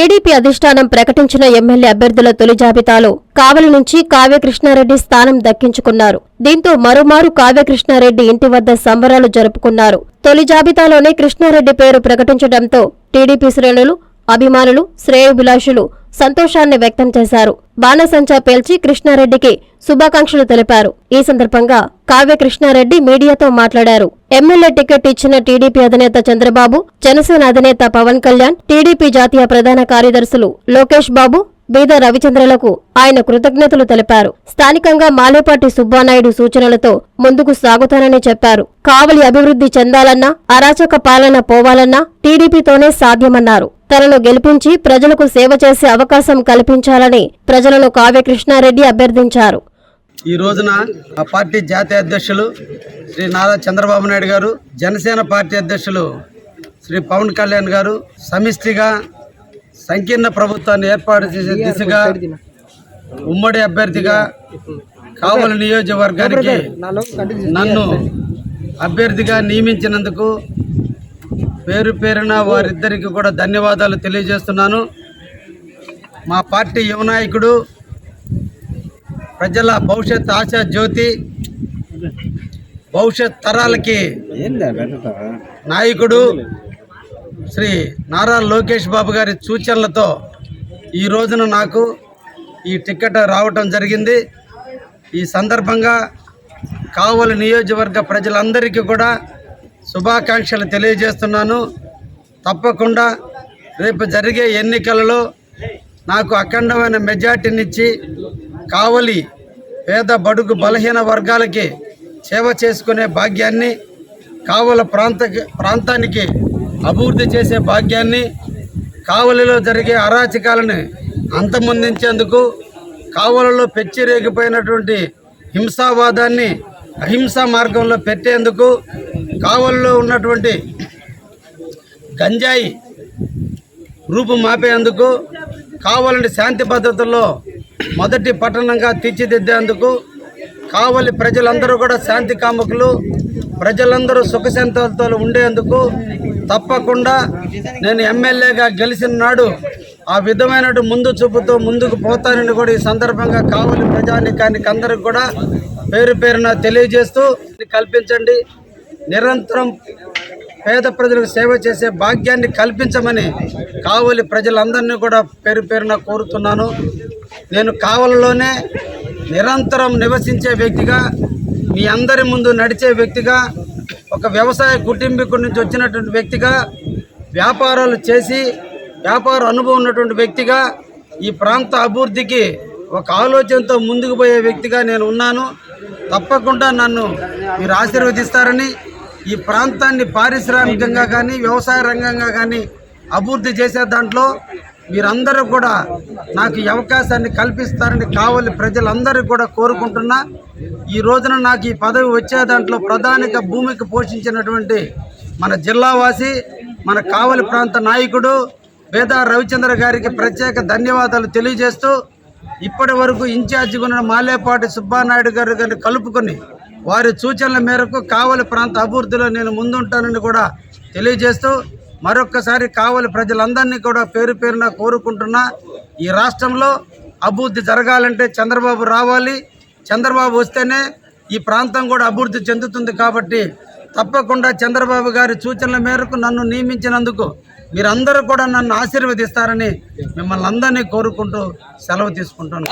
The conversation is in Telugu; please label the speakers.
Speaker 1: టీడీపీ అధిష్టానం ప్రకటించిన ఎమ్మెల్యే అభ్యర్థుల తొలి జాబితాలో కావలి నుంచి కావ్యకృష్ణారెడ్డి స్థానం దక్కించుకున్నారు. దీంతో మరోమారు కావ్యకృష్ణారెడ్డి ఇంటి వద్ద సంబరాలు జరుపుకున్నారు. తొలి జాబితాలోనే కృష్ణారెడ్డి పేరు ప్రకటించడంతో టీడీపీ శ్రేణులు అభిమానులు శ్రేయోభిలాషులు సంతోషాన్ని వ్యక్తం చేశారు. బాణసంచా పేల్చి కృష్ణారెడ్డికి శుభాకాంక్షలు తెలిపారు. ఈ సందర్భంగా కావ్య కృష్ణారెడ్డి మీడియాతో మాట్లాడారు. ఎమ్మెల్యే టికెట్ ఇచ్చిన టీడీపీ అధినేత చంద్రబాబు జనసేన అధినేత పవన్ కళ్యాణ్ టీడీపీ జాతీయ ప్రధాన కార్యదర్శులు లోకేష్ బాబు బీద రవిచంద్రలకు ఆయన కృతజ్ఞతలు తెలిపారు. స్థానికంగా మాలేపాటి సుబ్బానాయుడు సూచనలతో ముందుకు సాగుతానని చెప్పారు. కావలి అభివృద్ధి చెందాలన్నా అరాచక పాలన పోవాలన్నా టీడీపీతోనే సాధ్యమన్నారు. తనను గెలిపించి ప్రజలకు సేవ చేసే అవకాశం కల్పించాలని ప్రజలను కావ్య కృష్ణారెడ్డి అభ్యర్థించారు.
Speaker 2: ఈ రోజున ఆ పార్టీ జాతీయ అధ్యక్షులు శ్రీ నారా చంద్రబాబు నాయుడు గారు జనసేన పార్టీ అధ్యక్షులు శ్రీ పవన్ కళ్యాణ్ గారు సమిష్టిగా సంకీర్ణ ప్రభుత్వాన్ని ఏర్పాటు చేసే దిశగా ఉమ్మడి అభ్యర్థిగా కావలి నియోజకవర్గానికి నన్ను అభ్యర్థిగా నియమించినందుకు పేరు పేరున వారిద్దరికి కూడా ధన్యవాదాలు తెలియజేస్తున్నాను. మా పార్టీ యువ నాయకుడు ప్రజల భవిష్యత్ ఆశా జ్యోతి భవిష్యత్ తరాలకి నాయకుడు శ్రీ నారా లోకేష్ బాబు గారి సూచనలతో ఈ రోజున నాకు ఈ టికెట్ రావటం జరిగింది. ఈ సందర్భంగా కావలి నియోజకవర్గ ప్రజలందరికీ కూడా శుభాకాంక్షలు తెలియజేస్తున్నాను. తప్పకుండా రేపు జరిగే ఎన్నికలలో నాకు అఖండమైన మెజార్టీనిచ్చి కావలి పేద బడుగు బలహీన వర్గాలకి సేవ చేసుకునే భాగ్యాన్ని కావల ప్రాంత ప్రాంతానికి అభివృద్ధి చేసే భాగ్యాన్ని కావలిలో జరిగే అరాచకాలను అంతమొందించేందుకు కావలలో పెచ్చిరేగిపోయినటువంటి హింసావాదాన్ని అహింసా మార్గంలో పెట్టేందుకు కావలిలో ఉన్నటువంటి గంజాయి రూపు మాపేందుకు కావలని శాంతి భద్రతల్లో మొదటి పట్టణంగా తీర్చిదిద్దేందుకు కావలి ప్రజలందరూ కూడా శాంతి కాముకులు ప్రజలందరూ సుఖశాంతలతో ఉండేందుకు తప్పకుండా నేను ఎమ్మెల్యేగా గెలిచిన నాడు ఆ విధమైన ముందు చూపుతో ముందుకు పోతానని కూడా ఈ సందర్భంగా కావలి ప్రజానికానికి అందరికి కూడా పేరు పేరున తెలియజేస్తూ కల్పించండి. నిరంతరం పేద ప్రజలకు సేవ చేసే భాగ్యాన్ని కల్పించమని కావలి ప్రజలందరినీ కూడా పేరు పేరున కోరుతున్నాను. నేను కావలిలోనే నిరంతరం నివసించే వ్యక్తిగా మీ అందరి ముందు నడిచే వ్యక్తిగా ఒక వ్యవసాయ కుటుంబీకుడి నుంచి వచ్చినటువంటి వ్యక్తిగా వ్యాపారాలు చేసి వ్యాపార అనుభవం ఉన్నటువంటి వ్యక్తిగా ఈ ప్రాంత అభివృద్ధికి ఒక ఆలోచనతో ముందుకు పోయే వ్యక్తిగా నేను ఉన్నాను. తప్పకుండా నన్ను మీరు ఆశీర్వదిస్తారని ఈ ప్రాంతాన్ని పారిశ్రామికంగా కానీ వ్యవసాయ రంగంగా కానీ అభివృద్ధి చేసే దాంట్లో మీరందరూ కూడా నాకు ఈ అవకాశాన్ని కల్పిస్తారని కావలి ప్రజలందరూ కూడా కోరుకుంటున్నా. ఈ రోజున నాకు ఈ పదవి వచ్చే దాంట్లో ప్రధానిక భూమికి పోషించినటువంటి మన జిల్లావాసి మన కావలి ప్రాంత నాయకుడు వేదా రవిచంద్ర గారికి ప్రత్యేక ధన్యవాదాలు తెలియజేస్తూ ఇప్పటి వరకు ఇన్ఛార్జిగా ఉన్న మాలేపాటి సుబ్బానాయుడు గారు గారిని కలుపుకొని వారి సూచనల మేరకు కావలి ప్రాంత అభివృద్ధిలో నేను ముందుంటానని కూడా తెలియజేస్తూ మరొక్కసారి కావలి ప్రజలందరినీ కూడా పేరు పేరున కోరుకుంటున్నా ఈ రాష్ట్రంలో అభివృద్ధి జరగాలంటే చంద్రబాబు రావాలి. చంద్రబాబు వస్తేనే ఈ ప్రాంతం కూడా అభివృద్ధి చెందుతుంది కాబట్టి తప్పకుండా చంద్రబాబు గారి సూచనల మేరకు నన్ను నియమించినందుకు మీరందరూ కూడా నన్ను ఆశీర్వదిస్తారని మిమ్మల్ని అందరినీ కోరుకుంటూ సెలవు తీసుకుంటాను